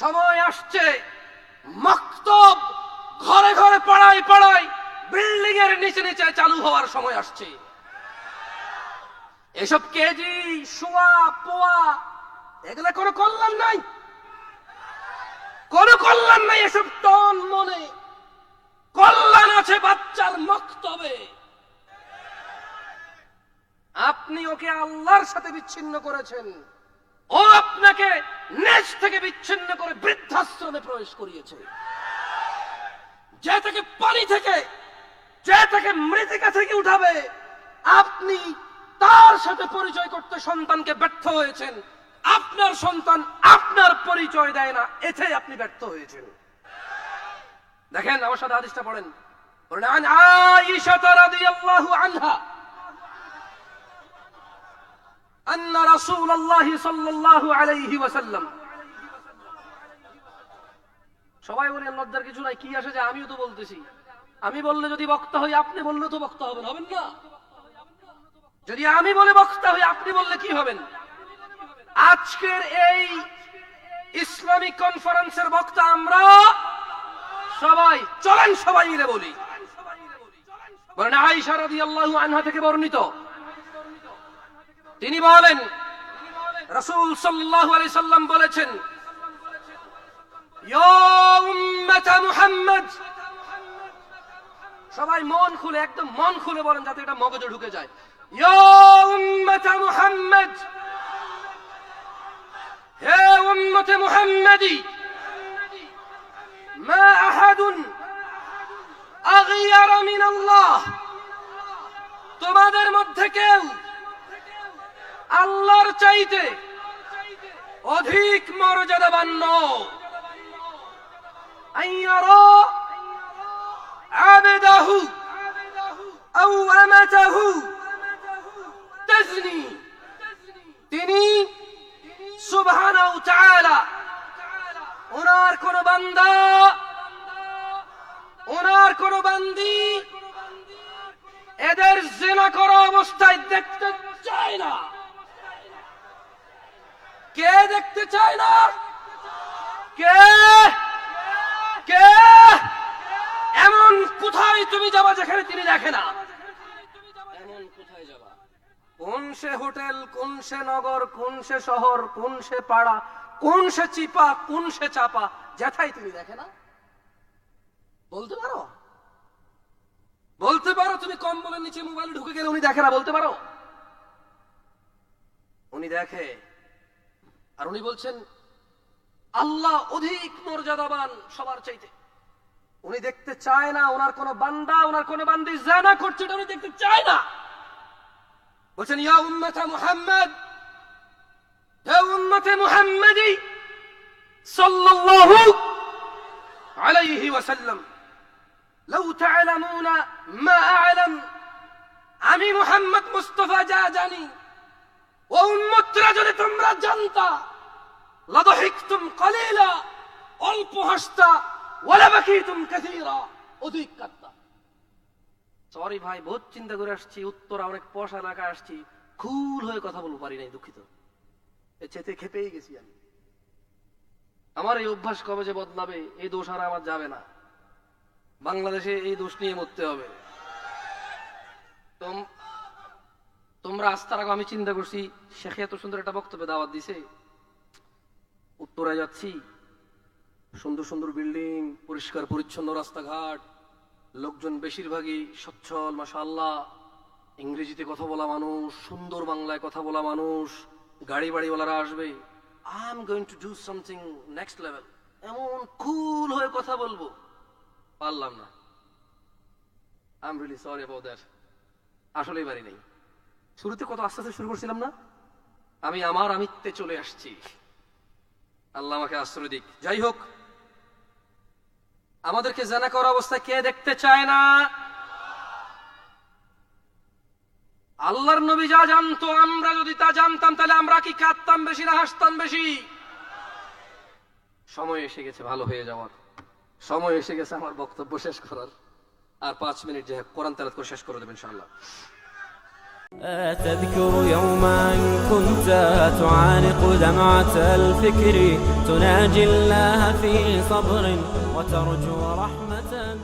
সময় আসছে। মক্তব ঘরে ঘরে পাড়ায় পাড়ায় বিল্ডিং এর নিচে নিচে চালু হওয়ার সময় আসছে। এসব কেজি, শোয়া, পোয়া, এগুলা কোনো কল্যাণ নাই। কোনো কল্যাণ নাই এসব টন মনে। কল্যাণ আছে বাচ্চার মক্তবে। আপনি ওকে আল্লাহর সাথে বিচ্ছিন্ন করেছেন। ও আপনাকে থেকে বিচ্ছিন্ন করে বৃদ্ধাশ্রমে প্রবেশ করিয়েছে যে থেকে পানি থেকে যে থেকে মৃতিকা থেকে উঠাবে আপনি তার সাথে পরিচয় করতে সন্তানকে ব্যর্থ হয়েছেন আপনার সন্তান আপনার পরিচয় দেয় না এতে আপনি ব্যর্থ হয়েছেন দেখেন আমার সাথে হাদিসটা পড়েন বলেন আন আয়েশা রাদিয়াল্লাহু আনহা أن رسول الله صلى الله عليه وسلم সবাই বলেন লজ্জার কিছু নাই, কি আসে যে আমিও তো বলতেছি। আমি বললে যদি বক্তা হই, আপনি বললে তো বক্তা হবেন হবেন না? যদি আমি বলে বক্তা হই, আপনি বললে কি হবেন? আজকের এই ইসলামিক কনফারেন্সের বক্তা আমরা সবাই, চলেন সবাই মিলে বলি। বলেন, আয়েশা রাদিয়াল্লাহু আনহা থেকে বর্ণিত। তিনি বলেন, রসুল সাল্লাল্লাহু আলাইহি সাল্লাম বলেছেন ইয়া উম্মাতা মুহাম্মদ। সবাই মন খুলে, একদম মন খুলে বলেন যাতে এটা মগজে ঢুকে যায়। হে তোমাদের মধ্যে কেউ আল্লাহর চাইতে অধিক মর্যাদাবান আইয়ারা আবেদাহু আও আমাতাহু তাজনি তিনি সুবহানাহু তাআলা ওনার কোন বান্দা, ওনার কোন বান্দি এদের জিনা করা অবস্থায় দেখতে চায় না। কে দেখতে চায় না? কে? কে? এমন কোথায় তুমি যাবা যেখানে তিনি দেখে না? এমন কোথায় যাবা? কোন সে হোটেল, কোন সে নগর, কোন সে শহর, কোন সে পাড়া, কোন সে চিপা, কোন সে চাপা, যেথায় তুমি দেখে না? বলতে পারো? বলতে পারো, তুমি কম্বলের নিচে মোবাইল ঢুকে গেলে উনি দেখে না, বলতে পারো? উনি দেখে। আর উনি বলছেন আল্লাহ অধিক মর্যাদাবান সবার চাইতে। উনি দেখতে চায় না, ওনার কোন বান্দা, ওনার কোন বান্দি জানা করছে উনি দেখতে চায় না। বলছেন, ইয়া উম্মতে মুহাম্মদ, হে উম্মতে মুহাম্মাদি সাল্লাল্লাহু আলাইহি ওয়াসাল্লাম, লাউ তা'লামুনা মা আ'লাম, আমি মুহাম্মদ মুস্তাফা যা জানি, ও উম্মতরা যদি তোমরা জানতা লাদহিকতুম কলিলা, অল্প হাসতা, ওয়ালা বাকিতুম কাসীরা, অধিক কাঁদতা। সরি ভাই, বহুত চিন্তা করে আসছি, উত্তরা অনেক পশ এলাকায় আসছি, খুল হয়ে কথা বলতে পারি নাই, দুঃখিত। চেতে খেপেই গেছি আমি। আমার এই অভ্যাস কবে যে বদলাবে, এই দোষ আর আমার যাবে না। বাংলাদেশে এই দোষ নিয়ে মরতে হবে। তোম- তোমরা আস্থার আগে, আমি চিন্তা করছি, শেখে এত সুন্দর একটা বক্তব্য দাওয়াত দিছে। উত্তরায় যাচ্ছি। সুন্দর সুন্দর বিল্ডিং, পরিষ্কার পরিচ্ছন্ন রাস্তাঘাট, লোকজন বেশিরভাগই সচ্ছল, মাশাআল্লাহ। ইংরেজিতে কথা বলা মানুষ, সুন্দর বাংলায় কথা বলা মানুষ, গাড়ি বাড়িওয়ালারা আসবে। I am going to do something next level এমন কুল হয়ে কথা বলব। পারলাম না। I am really sorry about that আসলেই পারি নাই। শুরুতে কত আস্তে আস্তে শুরু করছিলাম না? আমি আমার আমিত্বে চলে আসছি। আল্লাহ আমাকে আশ্রয় দিক। যাই হোক, আমাদেরকে জানা করা অবস্থায় কে দেখতে চায় না? আল্লাহর নবী যা জানতো, আমরা যদি তা জানতাম, তাহলে আমরা কি কাঁদতাম বেশি না হাসতাম বেশি? সময় এসে গেছে, ভালো হয়ে যাওয়ার। সময় এসে গেছে আমার বক্তব্য শেষ করার। আর পাঁচ মিনিট যে কোরআন তেলাত করে শেষ করে দেবেন ইনশাআল্লাহ। تذكر يوما كنت تعانق دمعة الفكر تناجي الله في صبر وترجو رحمة.